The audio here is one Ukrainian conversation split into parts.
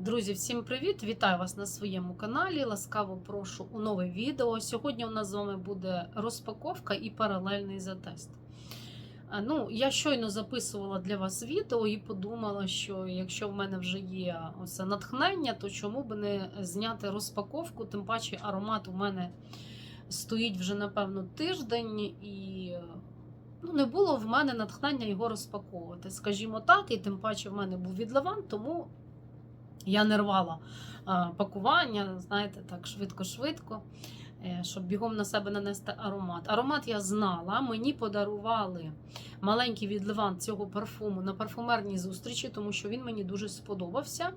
Друзі, всім привіт! Вітаю вас на своєму каналі. Ласкаво прошу у нове відео. Сьогодні у нас з вами буде розпаковка і паралельний затест. Ну, я щойно записувала для вас відео і подумала, що якщо в мене вже є оце натхнення, то чому би не зняти розпаковку? Тим паче аромат у мене стоїть вже, напевно, тиждень, і ну, не було в мене натхнення його розпаковувати. Скажімо так, і тим паче в мене був відливан, тому я не рвала пакування, знаєте, так швидко-швидко, е, щоб бігом на себе нанести аромат. Аромат я знала, мені подарували маленький відливан цього парфуму на парфумерній зустрічі, тому що він мені дуже сподобався.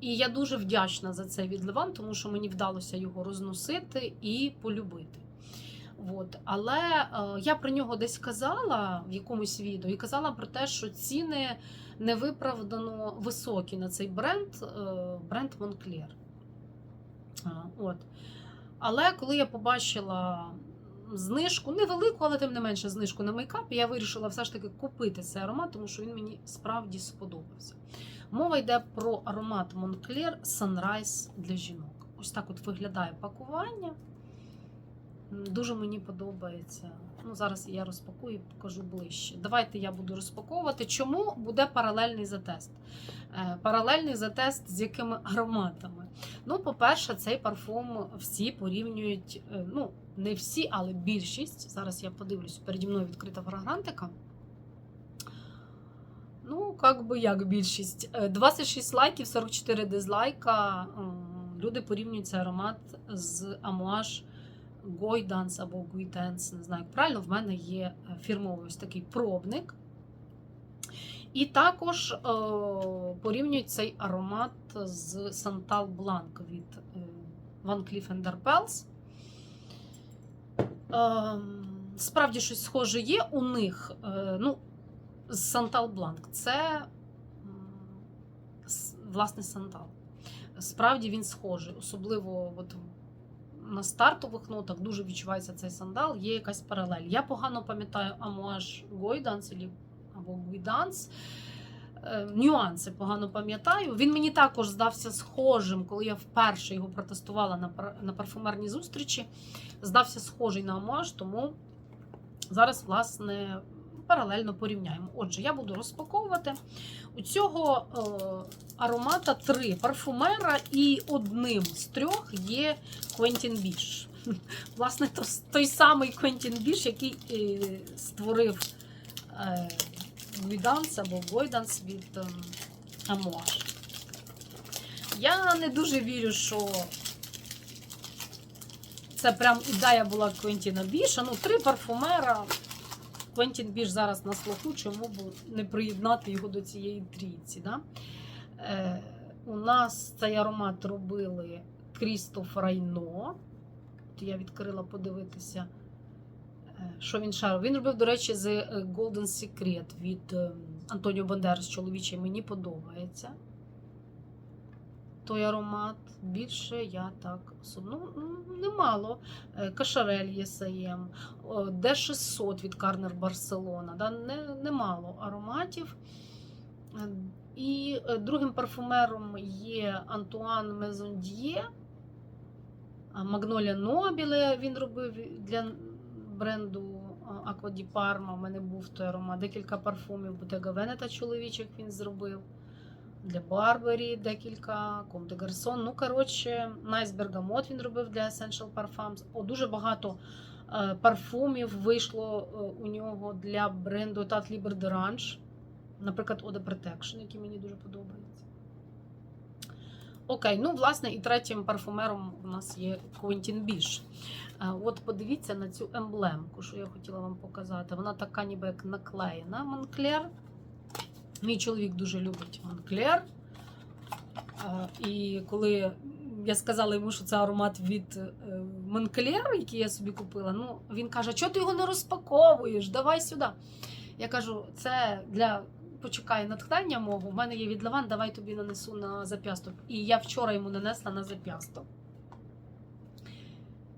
І я дуже вдячна за цей відливан, тому що мені вдалося його розносити і полюбити. От. Але е, я про нього десь казала в якомусь відео і казала про те, що ціни невиправдано високі на цей бренд, е, бренд Moncler. От. Але коли я побачила знижку, невелику, але тим не менше знижку на мейкап, я вирішила все ж таки купити цей аромат, тому що він мені справді сподобався. Мова йде про аромат Moncler Sunrise для жінок. Ось так от виглядає пакування. Дуже мені подобається. Ну, зараз я розпакую і покажу ближче. Давайте я буду розпаковувати. Чому буде паралельний затест? Е, Паралельний затест з якими ароматами? Ну, по-перше, цей парфум всі порівнюють. е, Ну, не всі, але більшість. Зараз я подивлюсь, переді мною відкрита фрагрантика. Ну, як би як більшість. Е, 26 лайків, 44 дизлайка. Люди порівнюють цей аромат з Amouage Гойданс або Гуйтенс, не знаю, як правильно, в мене є е, фірмовий ось такий пробник. І також е, порівнюють цей аромат з Santal Blanc від е, Van Cleef Pels. Е, справді щось схоже є у них. Ну, з Santal Blanc. Це власне Santal. Справді він схожий, особливо от на стартових нотах дуже відчувається цей сандал, є якась паралель. Я погано пам'ятаю Амуаж Гойданс або Гуйданс. Е, Нюанси погано пам'ятаю. Він мені також здався схожим, коли я вперше його протестувала на, пар- на парфумерній зустрічі. Здався схожий на Амуаж, тому зараз, власне, паралельно порівняємо. Отже, я буду розпаковувати. У цього е, аромата три парфумера, і одним з трьох є Квентін Біш. Власне, то, той самий Квентін Біш, який е, створив е, Гуйданс або Гойданс від Амуаж. Я не дуже вірю, що це прям ідея була Квентіна Біша. Ну, три парфумера. Квентін Біш зараз на слуху, чому б не приєднати його до цієї трійці. Да? Е, у нас цей аромат робили Крістоф Райно. Я відкрила подивитися, е, що він шарив. Він робив, до речі, з е, Golden Secret від е, Антоніо Бандерас чоловічий. Мені подобається. Той аромат більше я так особливо ну, немало. Е, Кашарель ЄСМ, Д600 від Карнер Барселона. Да? Не, немало ароматів. Е, І е, другим парфумером є Антуан Мезондіє. Магнолія Нобіле він робив для бренду Аква Ді Парма. У мене був той аромат. Декілька парфумів Bottega Veneta чоловічих він зробив. Для Барбарі декілька, Ком де Гарсон. Ну, коротше, Найс Бергамот він робив для Essential Parfums. О, дуже багато е, парфумів вийшло е, у нього для бренду Tat Libre d'Orange. Наприклад, Eau de Protection, який мені дуже подобається. Окей, ну, власне, і третім парфумером у нас є Quentin Біш. От подивіться на цю емблемку, що я хотіла вам показати. Вона така ніби як наклеєна Монклер. Мій чоловік дуже любить Монклер. І коли я сказала йому, що це аромат від Монклер, який я собі купила, ну, він каже: чого ти його не розпаковуєш? Давай сюди. Я кажу, це для почекай натхнення мого. У мене є відливан, давай тобі нанесу на зап'ясток. І я вчора йому нанесла на зап'ясток.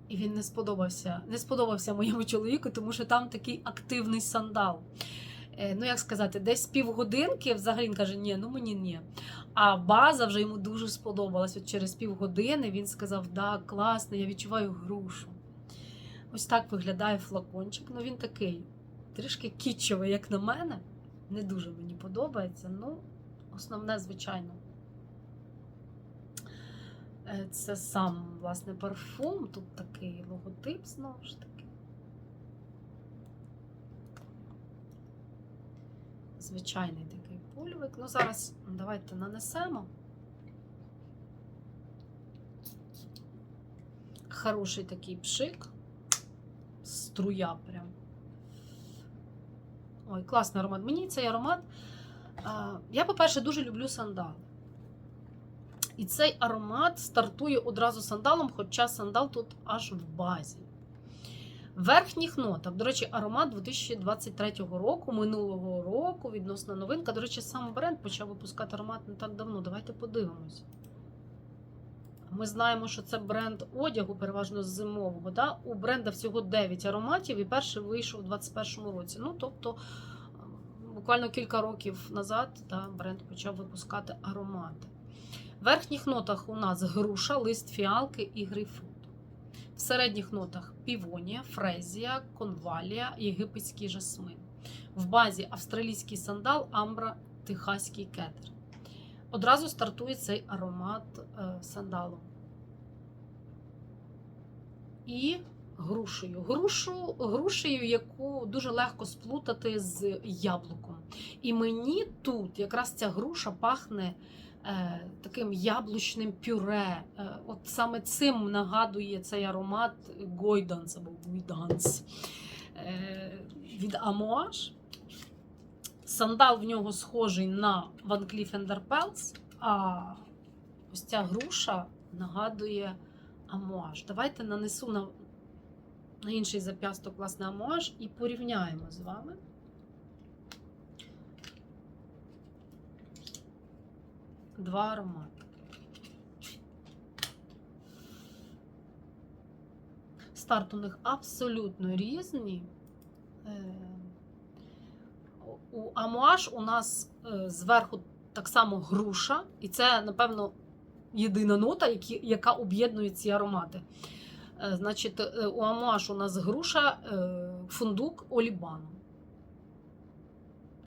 І він не сподобався. Не сподобався моєму чоловіку, тому що там такий активний сандал. Е, ну як сказати, десь півгодинки взагалі він каже, ні, ну мені ні. А база вже йому дуже сподобалась. От через півгодини він сказав, да, класно, я відчуваю грушу. Ось так виглядає флакончик. Ну він такий трішки кітчевий, як на мене. Не дуже мені подобається. Ну, основне, звичайно. Е, Це сам, власне, парфум. Тут такий логотип, знову ж таки. Звичайний такий пульвик. Ну, зараз давайте нанесемо. Хороший такий пшик. Струя прям. Ой, класний аромат. Мені цей аромат. Я, по-перше, дуже люблю сандал. І цей аромат стартує одразу сандалом, хоча сандал тут аж в базі. Верхніх нотах, до речі, аромат 2023 року, минулого року, відносна новинка. До речі, сам бренд почав випускати аромат не так давно. Давайте подивимось. Ми знаємо, що це бренд одягу, переважно зимового. Да? У бренда всього 9 ароматів, і перший вийшов у 2021 році. Ну, тобто, буквально кілька років назад да, бренд почав випускати аромати. В верхніх нотах у нас груша, лист фіалки і грейпфрут. В середніх нотах півонія, фрезія, конвалія, єгипетський жасмин. В базі австралійський сандал, амбра, техаський кетер. Одразу стартує цей аромат е, сандалу. І грушею. Грушу, грушею, яку дуже легко сплутати з яблуком. І мені тут якраз ця груша пахне таким яблучним пюре. Е, от саме цим нагадує цей аромат Гойданс або Гуйданс е, від Амуаш. Сандал в нього схожий на Van Cleef der а ось ця груша нагадує амуаж. Давайте нанесу на, на інший зап'ясток, власне, амуаж і порівняємо з вами. Два аромати. Старт у них абсолютно різні. Е, У амуаж у нас е, зверху так само груша, і це, напевно, єдина нота, яка об'єднує ці аромати. Е, Значить, у амуаж у нас груша, фундук, олібаном.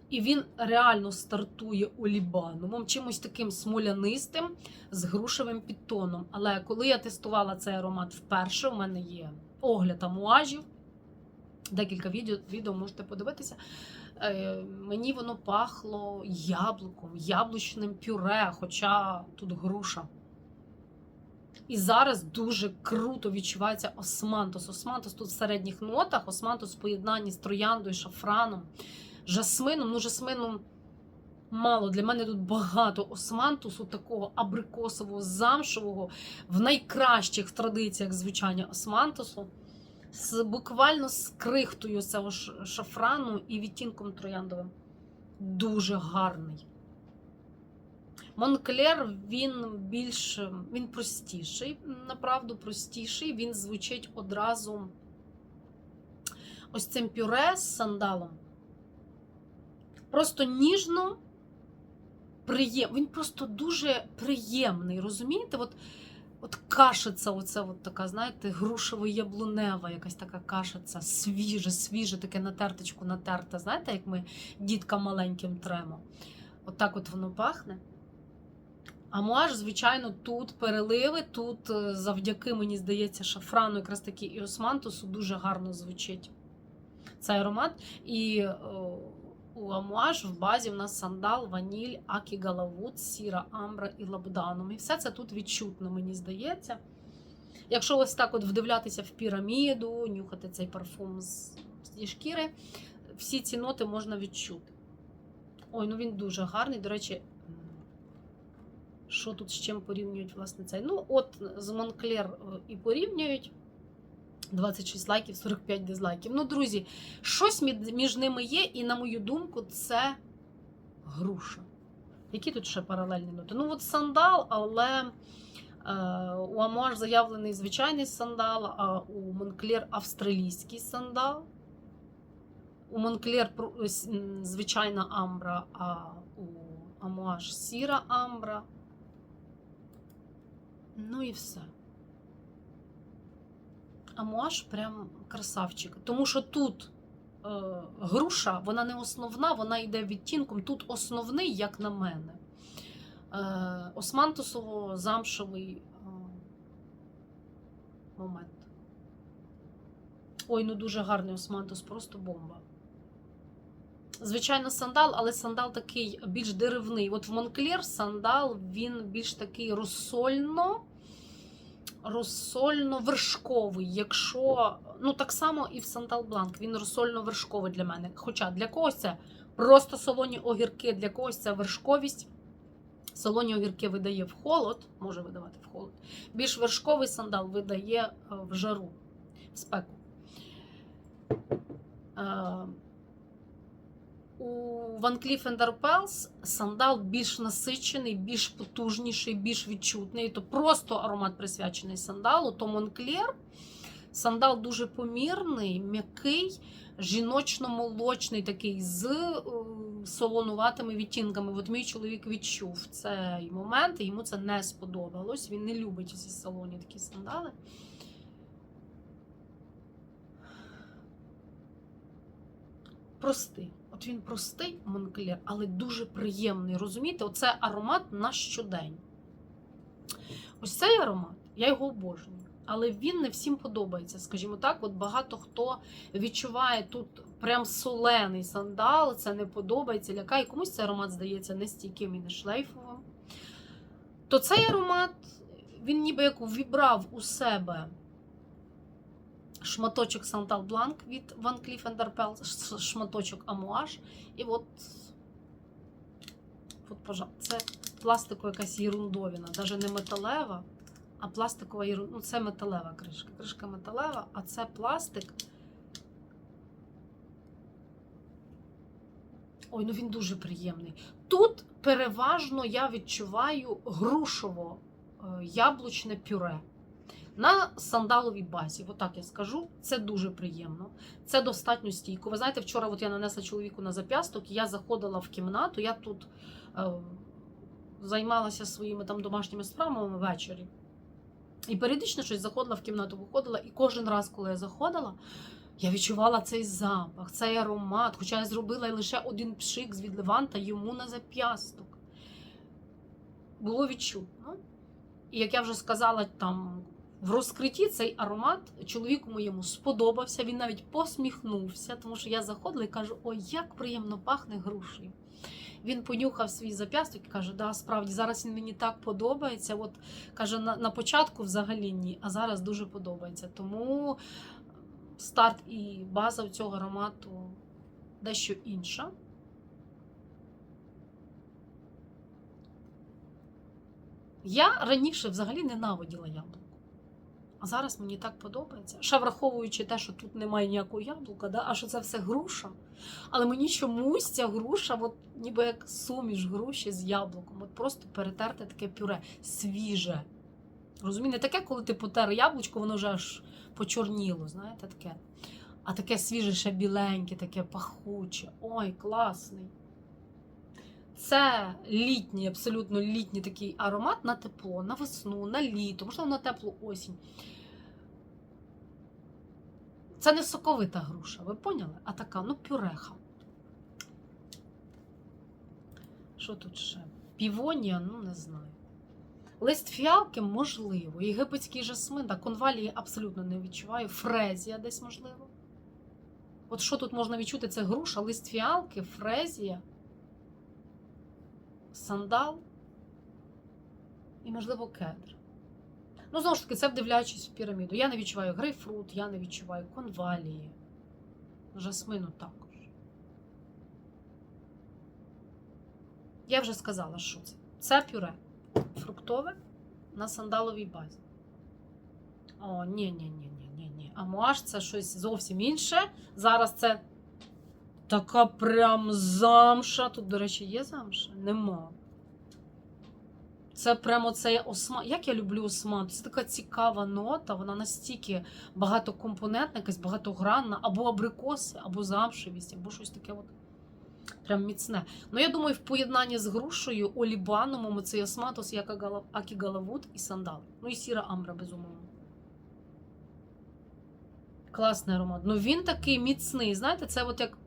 І він реально стартує олібанумом, чимось таким смолянистим з грушевим підтоном. Але коли я тестувала цей аромат вперше, у мене є огляд амуажів. Декілька відео, відео можете подивитися. Е, мені воно пахло яблуком, яблучним пюре, хоча тут груша. І зараз дуже круто відчувається османтус. Османтус тут в середніх нотах, османтус в поєднанні з трояндою, шафраном, жасмином. Ну, жасмином мало. Для мене тут багато османтусу, такого абрикосового, замшевого, в найкращих традиціях звучання османтусу. З буквально з крихтою цього шафрану і відтінком трояндовим. Дуже гарний. Монклер він більш він простіший, направду простіший. Він звучить одразу ось цим пюре з сандалом. Просто ніжно приємний. Він просто дуже приємний. Розумієте? От, от кашиця, оце от така, знаєте, грушево-яблунева, якась така кашиця, свіже, свіже, таке на терточку натерте. Знаєте, як ми діткам маленьким тремо. Отак от, от воно пахне. А муаж, звичайно, тут переливи, тут е, завдяки, мені здається, шафрану, якраз таки і османтусу дуже гарно звучить цей аромат. І у амуаж в базі в нас сандал, ваніль, акі галавут, сіра, амбра і лабданум. І все це тут відчутно, мені здається. Якщо ось так от вдивлятися в піраміду, нюхати цей парфум з, зі шкіри, всі ці ноти можна відчути. Ой, ну він дуже гарний. До речі, що тут з чим порівнюють власне цей? Ну, от з Монклер і порівнюють. 26 лайків, 45 дизлайків. Ну, друзі, щось між ними є, і, на мою думку, це груша. Які тут ще паралельні ноти? Ну, от сандал, але е, у Амуаж заявлений звичайний сандал, а у Монклер австралійський сандал. У Монклер звичайна амбра, а у Амуаш сіра амбра. Ну і все. Амуаш прям красавчик. Тому що тут е, груша, вона не основна, вона йде відтінком. Тут основний, як на мене. Е, Османтусово-замшевий е, момент. Ой, ну дуже гарний османтус, просто бомба. Звичайно, сандал, але сандал такий більш деревний. От в Монклер сандал він більш такий розсольно, розсольно-вершковий. Якщо, ну так само і в сандал бланк, він розсольно-вершковий для мене. Хоча для когось це просто солоні огірки, для когось це вершковість. Солоні огірки видає в холод, може видавати в холод. Більш вершковий сандал видає е, в жару, в спеку. У Van Cleef der Pels сандал більш насичений, більш потужніший, більш відчутний. То просто аромат присвячений сандалу. То Moncler сандал дуже помірний, м'який, жіночно-молочний, такий з е, солонуватими відтінками. От мій чоловік відчув цей момент, і йому це не сподобалось. Він не любить ці салоні такі сандали. Простий. От він простий Монклер, але дуже приємний. Розумієте, оце аромат на щодень. Ось цей аромат, я його обожнюю. Але він не всім подобається. Скажімо так, от багато хто відчуває тут прям солений сандал, це не подобається, лякає. Комусь цей аромат здається не стійким і не шлейфовим. То цей аромат, він ніби як вібрав у себе шматочок Сантал Бланк від Van Cleef der шматочок Амуаш. І от, от пожалуйста, це пластикова якась єрундовина, навіть не металева, а пластикова єрундовина. Ну, це металева кришка. Кришка металева, а це пластик. Ой, ну він дуже приємний. Тут переважно я відчуваю грушово-яблучне пюре. На сандаловій базі, отак я скажу, це дуже приємно. Це достатньо стійко. Ви знаєте, вчора от я нанесла чоловіку на зап'ясток, я заходила в кімнату, я тут е, займалася своїми там домашніми справами ввечері. І періодично щось заходила в кімнату, виходила, і кожен раз, коли я заходила, я відчувала цей запах, цей аромат. Хоча я зробила лише один пшик з від Леванта йому на зап'ясток. Було відчутно. І як я вже сказала, там в розкритті цей аромат чоловіку моєму сподобався. Він навіть посміхнувся, тому що я заходила і кажу: ой, як приємно пахне грушею. Він понюхав свій зап'ясток і каже: Да, справді зараз він мені так подобається. От каже, на, на початку взагалі ні, а зараз дуже подобається. Тому старт і база у цього аромату дещо інша. Я раніше взагалі ненавиділа яблуко. А зараз мені так подобається. Ще враховуючи те, що тут немає ніякого яблука, да? а що це все груша. Але мені чомусь ця груша, от ніби як суміш груші з яблуком. От просто перетерте таке пюре, свіже. Розумієте, не таке, коли ти потер яблучко, воно вже аж почорніло, знаєте, таке. А таке свіже, ще біленьке, таке пахуче. Ой, класний. Це літній, абсолютно літній такий аромат на тепло, на весну, на літо, можливо, на теплу осінь. Це не соковита груша, ви поняли? А така, ну, пюреха. Що тут ще? Півонія, ну не знаю. Лист фіалки можливо. Єгипетський жасмин, так, конвалії абсолютно не відчуваю. Фрезія десь можливо. От що тут можна відчути? Це груша, лист фіалки, фрезія сандал і, можливо, кедр. Ну, знову ж таки, це вдивляючись в піраміду. Я не відчуваю грейпфрут, я не відчуваю конвалії, жасмину також. Я вже сказала, що це. Це пюре фруктове на сандаловій базі. О, ні, ні, ні, ні, ні, ні. Амуаш це щось зовсім інше. Зараз це Така прям замша. Тут, до речі, є замша? Нема. Це прямо цей осман. Як я люблю осман. Це така цікава нота, вона настільки багатокомпонентна, якась багатогранна, або абрикоси, або замшевість, або щось таке. от. Прям міцне. Ну, я думаю, в поєднанні з грушею, олібаном, цей осматос, акігалавуд і сандал. Ну і сіра амбра, безумовно. Класний аромат. Ну він такий міцний. Знаєте, це от як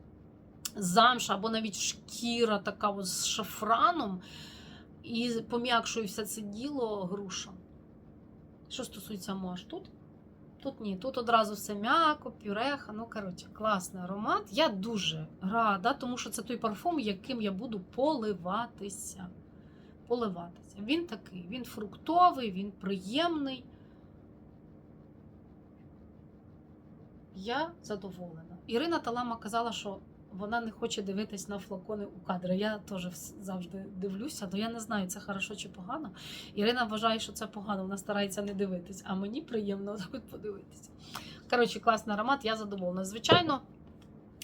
замша або навіть шкіра така от з шафраном. І пом'якшує все це діло груша. Що стосується мож, тут? Тут ні, тут одразу все м'яко, пюреха. Ну, коротше, класний аромат. Я дуже рада, тому що це той парфум, яким я буду поливатися. Поливатися. Він такий, він фруктовий, він приємний. Я задоволена. Ірина Талама казала, що вона не хоче дивитись на флакони у кадри. Я теж завжди дивлюся, але я не знаю, це хорошо чи погано. Ірина вважає, що це погано, вона старається не дивитись, а мені приємно так от подивитися. Коротше, класний аромат, я задоволена. Звичайно,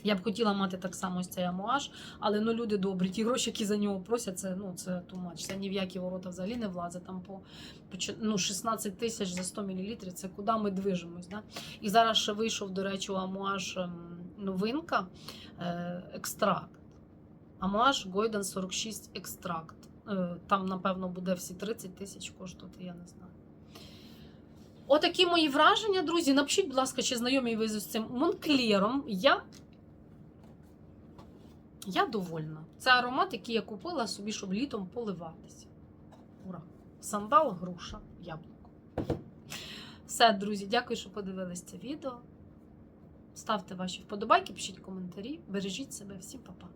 я б хотіла мати так само ось цей амуаж, але ну люди добрі, ті гроші, які за нього просять, це ну це тумач. Це ні в які ворота взагалі не влазить. Там по, ну, 16 тисяч за 100 мл, це куди ми движемось. Да? І зараз ще вийшов, до речі, амуаж ем, новинка е, екстракт. Амуаж Гойден 46 екстракт. Е, Там, напевно, буде всі 30 тисяч коштувати, я не знаю. Отакі мої враження, друзі. Напишіть, будь ласка, чи знайомі ви з цим Монклером. Я, я довольна. Це аромат, який я купила собі, щоб літом поливатися. Ура! Сандал, груша, яблуко. Все, друзі, дякую, що подивились це відео. Ставте ваші вподобайки, пишіть коментарі. Бережіть себе, всім па-па.